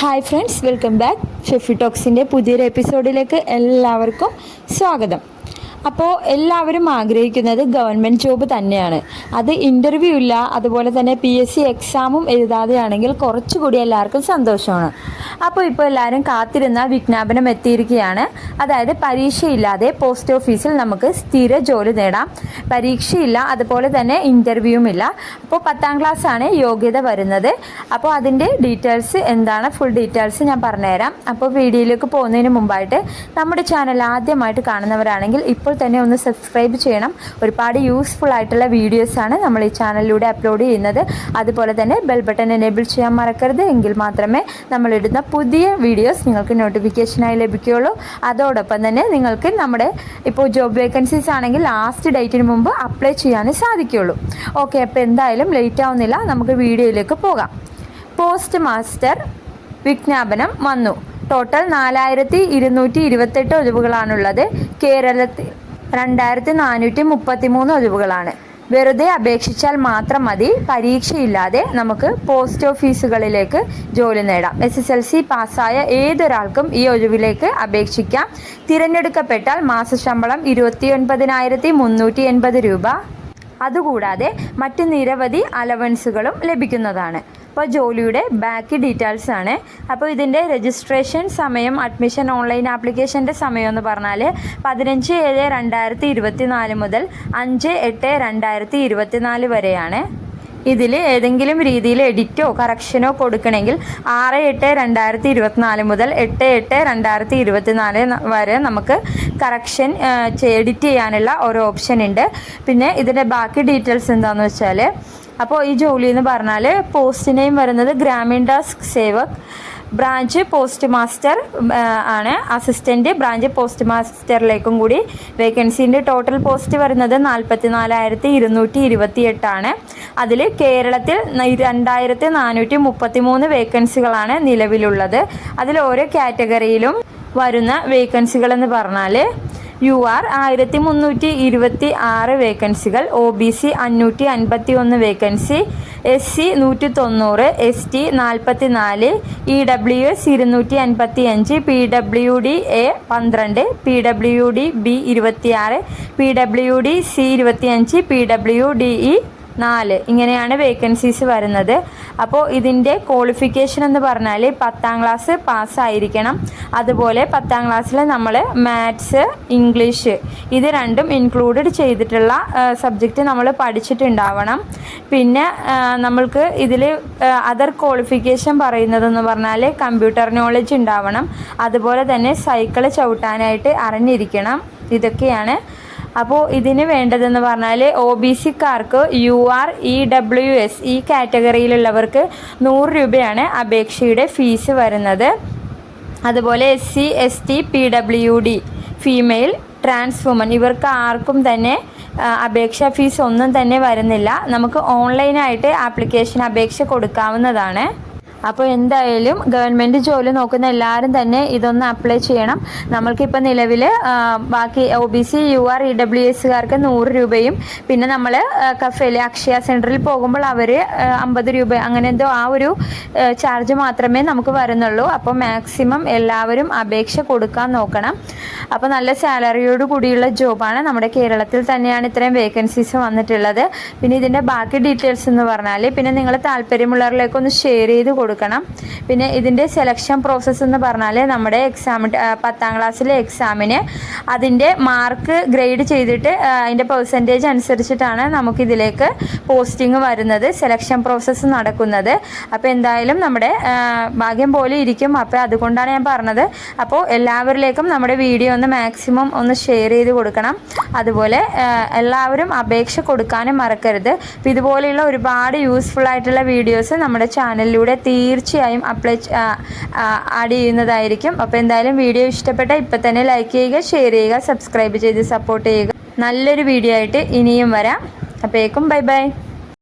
Hi friends welcome back Shefi ടോക്സിന്റെ പുതിയൊരു എപ്പിസോഡിലേക്ക് എല്ലാവർക്കും സ്വാഗതം. അപ്പോൾ എല്ലാവരും ആഗ്രഹിക്കുന്നത് ഗവൺമെന്റ് ജോബ് തന്നെയാണ്. അത് ഇന്റർവ്യൂ ഇല്ല അതുപോലെ തന്നെ പി എസ് സി എക്സാമും എഴുതാതെയാണെങ്കിൽ കുറച്ചുകൂടി എല്ലാവർക്കും സന്തോഷമാണ്. അപ്പോൾ ഇപ്പോൾ എല്ലാവരും കാത്തിരുന്ന വിജ്ഞാപനം എത്തിയിരിക്കുകയാണ്. അതായത് പരീക്ഷയില്ലാതെ പോസ്റ്റ് ഓഫീസിൽ നമുക്ക് സ്ഥിര ജോലി നേടാം. പരീക്ഷയില്ല അതുപോലെ തന്നെ ഇന്റർവ്യൂവും ഇല്ല. അപ്പോൾ പത്താം ക്ലാസ് ആണ് യോഗ്യത വരുന്നത്. അപ്പോൾ അതിന്റെ ഡീറ്റെയിൽസ് എന്താണ്? ഫുൾ ഡീറ്റെയിൽസ് ഞാൻ പറഞ്ഞുതരാം. അപ്പോൾ വീഡിയോയിലേക്ക് പോകുന്നതിന് മുമ്പായിട്ട് നമ്മുടെ ചാനൽ ആദ്യമായിട്ട് കാണുന്നവരാണെങ്കിൽ ഇപ്പോൾ തന്നെ ഒന്ന് സബ്സ്ക്രൈബ് ചെയ്യണം. ഒരുപാട് യൂസ്ഫുൾ ആയിട്ടുള്ള വീഡിയോസാണ് നമ്മൾ ഈ ചാനലിലൂടെ അപ്ലോഡ് ചെയ്യുന്നത്. അതുപോലെ തന്നെ ബെൽ ബട്ടൺ എനേബിൾ ചെയ്യാൻ മറക്കരുത്. എങ്കിൽ മാത്രമേ നമ്മളിടുന്ന പുതിയ വീഡിയോസ് നിങ്ങൾക്ക് നോട്ടിഫിക്കേഷനായി ലഭിക്കുകയുള്ളൂ. അതോടൊപ്പം തന്നെ നിങ്ങൾക്ക് നമ്മുടെ ഇപ്പോൾ ജോബ് വേക്കൻസീസ് ആണെങ്കിൽ ലാസ്റ്റ് ഡേറ്റിന് മുമ്പ് അപ്ലൈ ചെയ്യാൻ സാധിക്കുകയുള്ളൂ. ഓക്കെ അപ്പോൾ എന്തായാലും ലേറ്റ് ആവുന്നില്ല. നമുക്ക് വീഡിയോയിലേക്ക് പോകാം. പോസ്റ്റ് മാസ്റ്റർ വിജ്ഞാപനം വന്നു. ടോട്ടൽ നാലായിരത്തി ഇരുന്നൂറ്റി ഇരുപത്തെട്ട് ഒഴിവുകളാണുള്ളത്. കേരളത്തിൽ രണ്ടായിരത്തി നാനൂറ്റി മുപ്പത്തി മൂന്ന് ഒഴിവുകളാണ്. വെറുതെ അപേക്ഷിച്ചാൽ മാത്രം മതി. പരീക്ഷയില്ലാതെ നമുക്ക് പോസ്റ്റ് ഓഫീസുകളിലേക്ക് ജോലി നേടാം. എസ് എസ് എൽ സി പാസ്സായ ഏതൊരാൾക്കും ഈ ഒഴിവിലേക്ക് അപേക്ഷിക്കാം. തിരഞ്ഞെടുക്കപ്പെട്ടാൽ മാസശമ്പളം ഇരുപത്തി ഒൻപതിനായിരത്തി മുന്നൂറ്റി എൺപത് രൂപ. അതുകൂടാതെ മറ്റ് നിരവധി അലവൻസുകളും ലഭിക്കുന്നതാണ്. അപ്പോൾ ജോലിയുടെ ബാക്കി ഡീറ്റെയിൽസ് ആണ്. അപ്പോൾ ഇതിന്റെ രജിസ്ട്രേഷൻ സമയം അഡ്മിഷൻ ഓൺലൈൻ ആപ്ലിക്കേഷന്റെ സമയം എന്ന് പറഞ്ഞാൽ പതിനഞ്ച് ഏഴ് രണ്ടായിരത്തി ഇരുപത്തി നാല് മുതൽ അഞ്ച് എട്ട് രണ്ടായിരത്തി ഇരുപത്തി നാല് വരെയാണ്. ഇതിൽ ഏതെങ്കിലും രീതിയിൽ എഡിറ്റോ കറക്ഷനോ കൊടുക്കണമെങ്കിൽ ആറ് എട്ട് രണ്ടായിരത്തി ഇരുപത്തിനാല് മുതൽ എട്ട് എട്ട് രണ്ടായിരത്തി ഇരുപത്തിനാല് വരെ നമുക്ക് കറക്ഷൻ എഡിറ്റ് ചെയ്യാനുള്ള ഒരു ഓപ്ഷൻ ഉണ്ട്. പിന്നെ ഇതിന്റെ ബാക്കി ഡീറ്റെയിൽസ് എന്താണെന്ന് വെച്ചാൽ അപ്പോൾ ഈ ജോലി എന്ന് പറഞ്ഞാൽ പോസ്റ്റിനെയും വരുന്നത് Gramin Dak Sevak branch post master ആണ്. അസിസ്റ്റന്റ് ബ്രാഞ്ച് പോസ്റ്റ് മാസ്റ്ററിലേക്കും കൂടി വേക്കൻസീന്റെ ടോട്ടൽ പോസ്റ്റ് വരുന്നത് നാൽപ്പത്തി നാലായിരത്തി ഇരുന്നൂറ്റി ഇരുപത്തി എട്ടാണ് അതിൽ കേരളത്തിൽ രണ്ടായിരത്തി നാനൂറ്റി മുപ്പത്തി മൂന്ന് വേക്കൻസികളാണ് നിലവിലുള്ളത്. അതിൽ ഓരോ കാറ്റഗറിയിലും വരുന്ന വേക്കൻസികൾ എന്ന് പറഞ്ഞാൽ യു ആർ ആയിരത്തി മുന്നൂറ്റി ഇരുപത്തി ആറ് വേക്കൻസികൾ ഒ ബി സി അഞ്ഞൂറ്റി അൻപത്തി ഒന്ന് വേക്കൻസി എസ് സി നൂറ്റി തൊണ്ണൂറ് എസ് ടി നാൽപ്പത്തി നാല് ഇ ഡബ്ല്യു എസ് ഇരുന്നൂറ്റി അൻപത്തി അഞ്ച് പി ഡബ്ല്യു ഡി എ പന്ത്രണ്ട് പി ഡബ്ല്യു ഡി ബി ഇരുപത്തിയാറ് പി ഡബ്ല്യു ഡി സി ഇരുപത്തിയഞ്ച് പി ഡബ്ല്യു ഡി ഇ നാല്. ഇങ്ങനെയാണ് വേക്കൻസീസ് വരുന്നത്. അപ്പോൾ ഇതിന്റെ ക്വാളിഫിക്കേഷൻ എന്ന് പറഞ്ഞാൽ പത്താം ക്ലാസ് പാസ്സായിരിക്കണം അതുപോലെ പത്താം ക്ലാസ്സിൽ നമ്മൾ മാത്സ് ഇംഗ്ലീഷ് ഇത് രണ്ടും ഇൻക്ലൂഡഡ് ചെയ്തിട്ടുള്ള സബ്ജക്റ്റ് നമ്മൾ പഠിച്ചിട്ടുണ്ടാവണം. പിന്നെ നമ്മൾക്ക് ഇതിൽ അതർ ക്വാളിഫിക്കേഷൻ പറയുന്നതെന്ന് പറഞ്ഞാൽ കമ്പ്യൂട്ടർ നോളജ് ഉണ്ടാവണം. അതുപോലെ തന്നെ സൈക്കിൾ ചവിട്ടാനായിട്ട് അറിഞ്ഞിരിക്കണം. ഇതൊക്കെയാണ് അപ്പോൾ ഇതിന് വേണ്ടതെന്ന് പറഞ്ഞാൽ O B സിക്കാർക്ക് U R E W S ഈ കാറ്റഗറിയിലുള്ളവർക്ക് നൂറ് രൂപയാണ് അപേക്ഷയുടെ ഫീസ് വരുന്നത്. അതുപോലെ S C S T P W D female trans woman ഇവർക്ക് ആർക്കും തന്നെ അപേക്ഷ ഫീസ് ഒന്നും തന്നെ വരുന്നില്ല. നമുക്ക് ഓൺലൈനായിട്ട് ആപ്ലിക്കേഷൻ അപേക്ഷ കൊടുക്കാവുന്നതാണ്. അപ്പോൾ എന്തായാലും ഗവൺമെന്റ് ജോലി നോക്കുന്ന എല്ലാവരും തന്നെ ഇതൊന്ന് അപ്ലൈ ചെയ്യണം. നമ്മൾക്കിപ്പോൾ നിലവിൽ ബാക്കി O B C U R E W എസ്സുകാർക്ക് നൂറ് രൂപയും പിന്നെ നമ്മൾ കഫേയിൽ അക്ഷയ സെന്ററിൽ പോകുമ്പോൾ അവർ അമ്പത് രൂപ അങ്ങനെ എന്തോ ആ ഒരു ചാർജ് മാത്രമേ നമുക്ക് വരുന്നുള്ളൂ. അപ്പോൾ മാക്സിമം എല്ലാവരും അപേക്ഷ കൊടുക്കാൻ നോക്കണം. അപ്പോൾ നല്ല സാലറിയോട് കൂടിയുള്ള ജോബാണ്. നമ്മുടെ കേരളത്തിൽ തന്നെയാണ് ഇത്രയും വേക്കൻസീസ് വന്നിട്ടുള്ളത്. പിന്നെ ഇതിന്റെ ബാക്കി ഡീറ്റെയിൽസ് എന്ന് പറഞ്ഞാൽ പിന്നെ നിങ്ങൾ താല്പര്യമുള്ളവരിലേക്കൊന്ന് ഷെയർ ചെയ്ത് കൊടുക്കണം. പിന്നെ ഇതിന്റെ സെലക്ഷൻ പ്രോസസ്സ് എന്ന് പറഞ്ഞാൽ നമ്മുടെ എക്സാം പത്താം ക്ലാസ്സിലെ എക്സാമിന് അതിന്റെ മാർക്ക് ഗ്രേഡ് ചെയ്തിട്ട് അതിന്റെ പെർസെന്റേജ് അനുസരിച്ചിട്ടാണ് നമുക്കിതിലേക്ക് പോസ്റ്റിംഗ് വരുന്നത് സെലക്ഷൻ പ്രോസസ്സ് നടക്കുന്നത്. അപ്പോൾ എന്തായാലും നമ്മുടെ ഭാഗ്യം പോലെ ഇരിക്കും. അപ്പോൾ അതുകൊണ്ടാണ് ഞാൻ പറഞ്ഞത്. അപ്പോൾ എല്ലാവരിലേക്കും നമ്മുടെ വീഡിയോ ഒന്ന് മാക്സിമം ഒന്ന് ഷെയർ ചെയ്ത് കൊടുക്കണം. അതുപോലെ എല്ലാവരും അപേക്ഷ കൊടുക്കാനും മറക്കരുത്. അപ്പോൾ ഇതുപോലെയുള്ള ഒരുപാട് യൂസ്ഫുൾ ആയിട്ടുള്ള വീഡിയോസ് നമ്മുടെ ചാനലിലൂടെ തീർച്ചയായും അപ്ലൈ ആഡ് ചെയ്യുന്നതായിരിക്കും. അപ്പോൾ എന്തായാലും വീഡിയോ ഇഷ്ടപ്പെട്ട ഇപ്പം തന്നെ ലൈക്ക് ചെയ്യുക ഷെയർ ചെയ്യുക സബ്സ്ക്രൈബ് ചെയ്ത് സപ്പോർട്ട് ചെയ്യുക. നല്ലൊരു വീഡിയോ ആയിട്ട് ഇനിയും വരാം. അപ്പോഴേക്കും ബൈ ബൈ